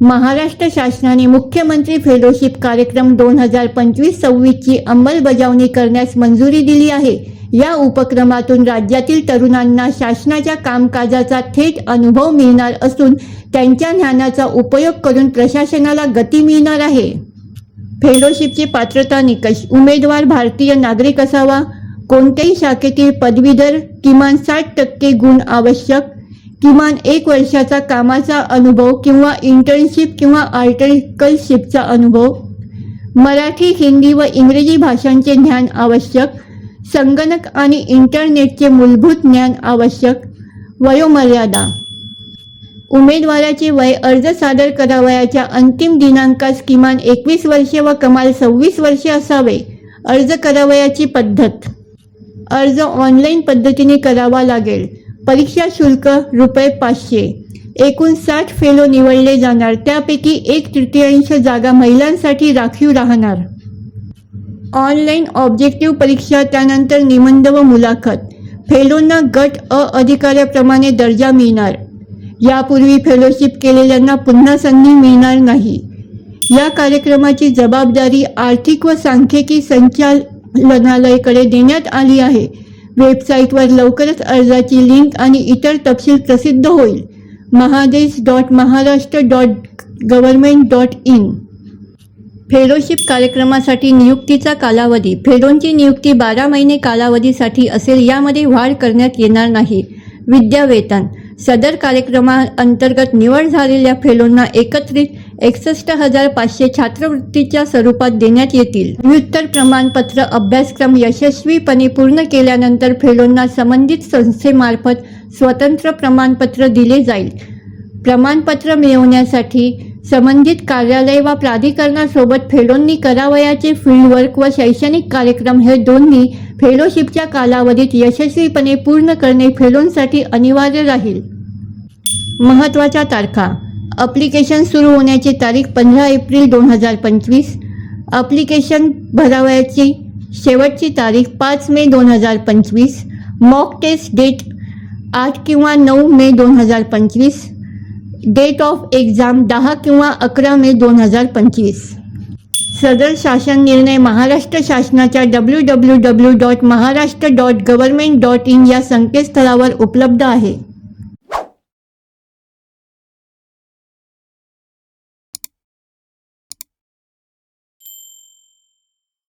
महाराष्ट्र शासनाने मुख्यमंत्री फेलोशिप कार्यक्रम दोन हजार पंचवीस सव्वीसची अंमलबजावणी करण्यास मंजुरी दिली आहे. या उपक्रमातून राज्यातील तरुणांना शासनाच्या कामकाजाचा थेट अनुभव मिळणार असून त्यांच्या ज्ञानाचा उपयोग करून प्रशासनाला गती मिळणार आहे. फेलोशिपची पात्रता निकष उमेदवार भारतीय नागरिक असावा. कोणत्याही शाखेतील पदवीधर किमान साठ टक्के गुण आवश्यक किमान एक वर्षाचा कामाचा अनुभव किंवा इंटर्नशिप किंवा आर्टिकलशिपचा अनुभव. मराठी हिंदी व इंग्रजी भाषांचे ज्ञान आवश्यक. संगणक आणि इंटरनेटचे मूलभूत ज्ञान आवश्यक. वयोमर्यादा. उमेदवाराचे वय अर्ज सादर करावयाच्या अंतिम दिनांकास किमान एकवीस वर्षे व कमाल सव्वीस वर्षे असावे. अर्ज करावयाची पद्धत. अर्ज ऑनलाईन पद्धतीने करावा लागेल. परीक्षा शुल्क रुपये पाचशे. एकूण साठ फेलो निवडले जाणार. त्यापैकी एक तृतीयांश जागा महिलांसाठी राखीव राहणार. ऑनलाईन ऑब्जेक्टिव्ह परीक्षा त्यानंतर निबंध व मुलाखत. फेलोंना गट अ अधिकाऱ्याप्रमाणे दर्जा मिळणार. यापूर्वी फेलोशिप केलेल्यांना पुन्हा संधी मिळणार नाही. या कार्यक्रमाची जबाबदारी आर्थिक व सांख्यिकी संचालनालयाकडे देण्यात आली आहे. वेबसाईटवर लवकरच अर्जाची लिंक आणि इतर तपशील प्रसिद्ध होईल. Mahadesh dot Maharashtra dot government dot in. Fellowship कार्यक्रमासाठी नियुक्तीचा कालावधी. फेलोंची नियुक्ती बारा महिने कालावधीसाठी असेल यामध्ये वाढ करण्यात येणार नाही. विद्यावेतन. सदर कार्यक्रमाअंतर्गत निवड झालेल्या फेलोंना एकत्रित एकसष्ट हजार पाचशे छात्रवृत्तीच्या स्वरूपात देण्यात येतील. व्युत्तर प्रमाणपत्र अभ्यासक्रम यशस्वीपणे पूर्ण केल्यानंतर फेलोंना संबंधित संस्थेमार्फत स्वतंत्र प्रमाणपत्र दिले जाईल. प्रमाणपत्र मिळवण्यासाठी संबंधित कार्यालय वा प्राधिकरणासोबत फेलोंनी करावयाचे फील्डवर्क व शैक्षणिक कार्यक्रम हे दोन्ही फेलोशिपच्या कालावधीत यशस्वीपणे पूर्ण करणे फेलोंसाठी अनिवार्य राहील. महत्त्वाच्या तारखा अप्लिकेशन सुरू होण्याची तारीख पंधरा एप्रिल दोन हजार पंचवीस. अप्लिकेशन भरावयाची शेवटची तारीख पाच मे दोन हजार पंचवीस. मॉक टेस्ट डेट आठ किंवा नऊ मे दोन हजार पंचवीस. डेट ऑफ एक्झाम दहा किंवा अकरा मे दोन हजार पंचवीस. सदर शासन निर्णय महाराष्ट्र शासनाच्या W W W dot Maharashtra dot government dot in या संकेतस्थळावर उपलब्ध आहे.